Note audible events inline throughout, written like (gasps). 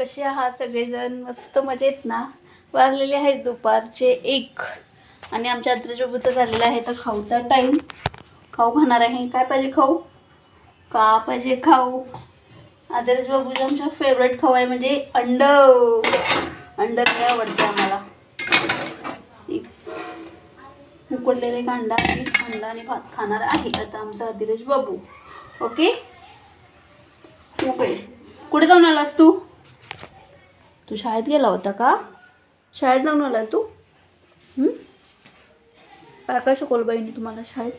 कसे आहात? सगळेजण मस्त मजेत ना? वाजलेले आहेत दुपारचे एक. आणि आमच्या आत्याच्या बाबूचा झालेला आहे तर खाऊचा टाईम खाऊ खाणार आहे. काय पाहिजे खाऊ? का पाहिजे खाऊ? आदर्श बाबूचा आमच्या फेवरेट खाऊ आहे म्हणजे अंड. अंड लय आवडते आम्हाला. एक उकडलेले कांदा आणि अंडा आणि भात खाणार आहे आता आमचा आदिरज बाबू ओके? ओके कुठे जाऊन आलास तू? तू शाळेत गेला होता का? शाळेत जाऊन आला तू? काय काय शिकवलं बहिणी तुम्हाला शाळेत?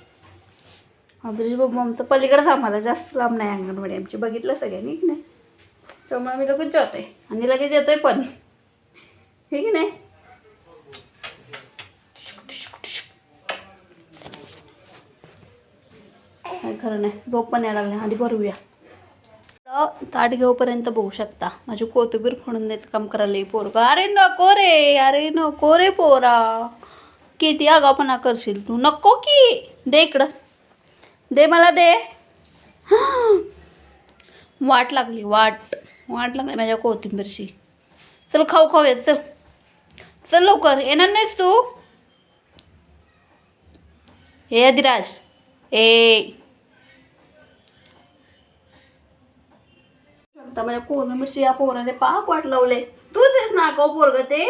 आदर्श बाबू आमचं पलीकडंच आम्हाला जास्त लांब नाही अंगणवाडी आमची. बघितलं सगळ्यांनी की नाही? त्यामुळे आम्ही लगेच जातो आहे आणि लगेच येतोय पण. हे की नाही? काय खरं नाही. झोप पण यायला लागले आधी भरूया. ताट घेऊपर्यंत बघू शकता. माझी कोथिंबीर खोडून द्यायचं काम करायला पोरगा अरे नको रे अरे नको रे पोरा. किती आगापणा करशील तू. नको की. दे इकडं. दे मला दे. (gasps) वाट लागली वाट. वाट लागली माझ्या कोथिंबीरची. चल खाऊ खाऊया चल. चल लवकर. येणार नाहीस तू? हे अधिराज ए. शकता माझ्या कोथिंबीरची या पोराने पाक वाट लावले. तूच आहेस ना गो पोरग ते?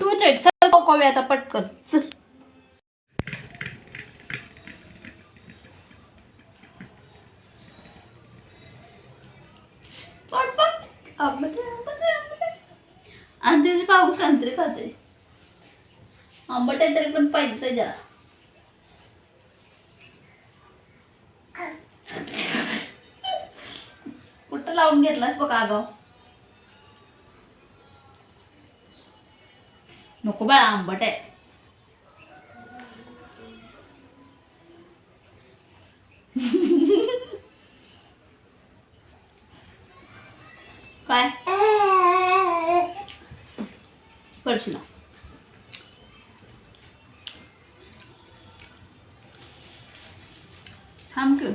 तूच आहे सर खाऊ खाऊया आता पटकन. चल. आणि तुझी पाऊस संत्री खाते. आंबट आहे तरी पण पाहिजे जरा कुठं लावून घेतलास बघ आगाव. नको बाळा आंबट आहे. काय? पडशील थांब क्यू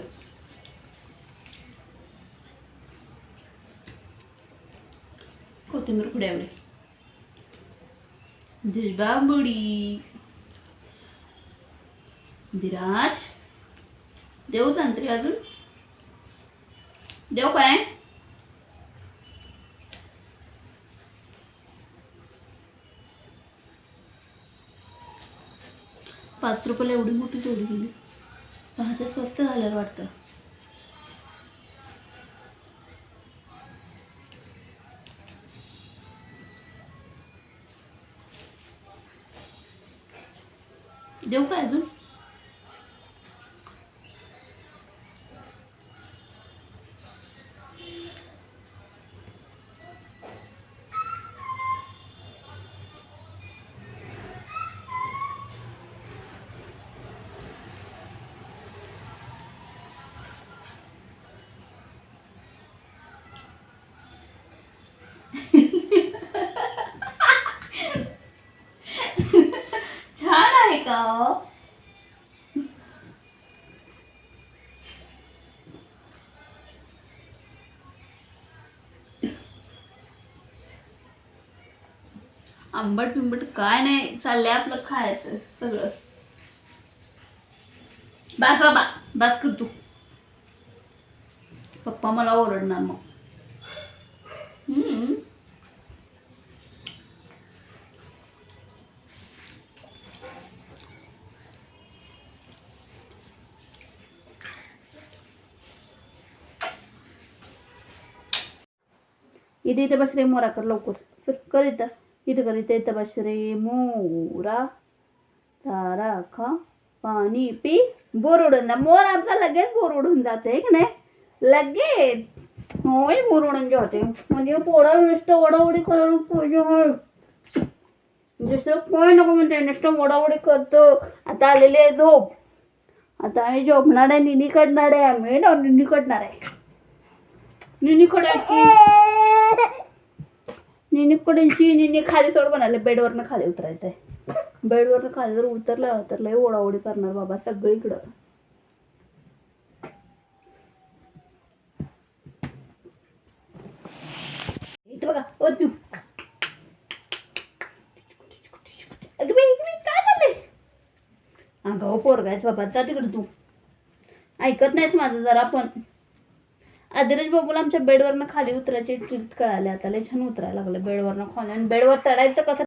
कोथिंबीर पुढे एवढे दिसबाबुडी दिराज देऊ तांत्रिक अजून. देऊ काय? पाच रुपयाला एवढी मोठी जोडी दिली. भाज्या स्वस्त झाल्यावर वाटतं. देऊ काय अजून? छान आंबट बिंबट काय नाही चाललंय आपलं खायचं सगळं. बस बाबा बस कर तू. पप्पा मला ओरडणार मग. इथे इथे बस रे मोरा कर लवकर. सर कर इथं. इथं कर इथं इथं बस रे मोरा. तारा खा पाणी पी. बोर उडून जा. मोर आमचा लगेच बोर उडून जाते की नाही? लगेच. होय मोर उडून जाते. म्हणजे पोळा नुसतं वडावडी करायला पाहिजे होय. दुसरं काय नको म्हणते नुसतं वडावडी करतो. आता आलेली आहे झोप. आता आम्ही झोपणार आहे निनी काढणार आहे. आम्ही निनी काढणार आहे. निनी काढायची निनीकडूनशी निनी खाली सोड म्हणाले बेडवरनं खाली उतरायचंय बेडवरनं खाली जर उतरलं तर लय ओढाओढी करणार बाबा सगळीकडं इथं बघा ओ तू अगं पोरगायच बाबा जा तिकडे तू ऐकत नाहीस माझं जरा पण आदिराज बाबूला आमच्या बेडवरनं खाली उतरायची ट्रिक कळाली आता. लय छान उतरायला लागलं बेडवरनं खाली आणि बेडवर चढायचं कसं